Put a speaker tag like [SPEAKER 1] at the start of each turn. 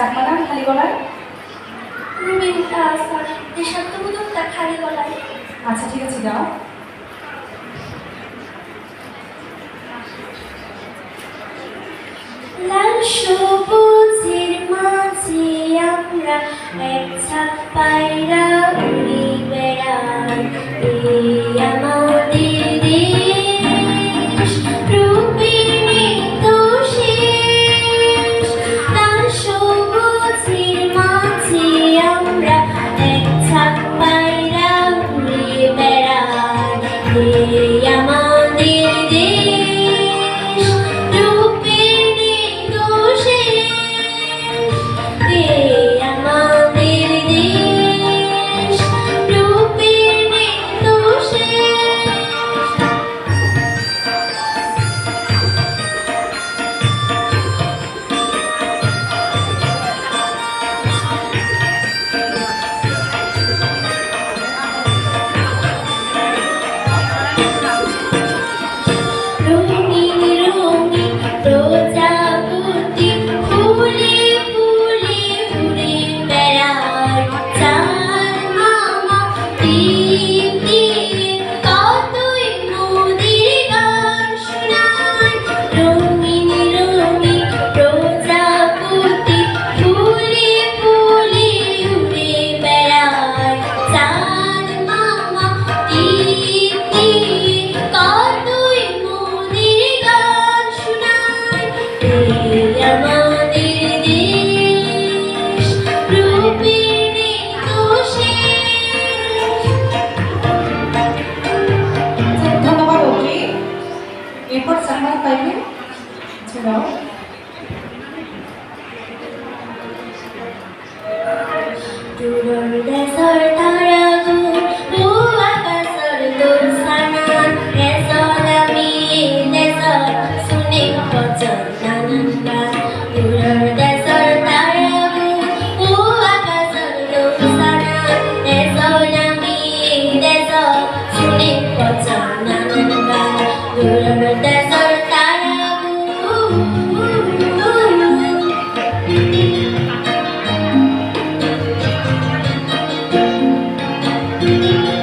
[SPEAKER 1] চাকমা গান খালি গলায়?
[SPEAKER 2] দেশাত্মবোধকটা খালি গলায়।
[SPEAKER 1] আচ্ছা ঠিক আছে যাও।
[SPEAKER 2] লাল সবুজের মাঝে আমরা এক ছাপ পায়রা পাইবেন এছাড়াও To the desert Thank you.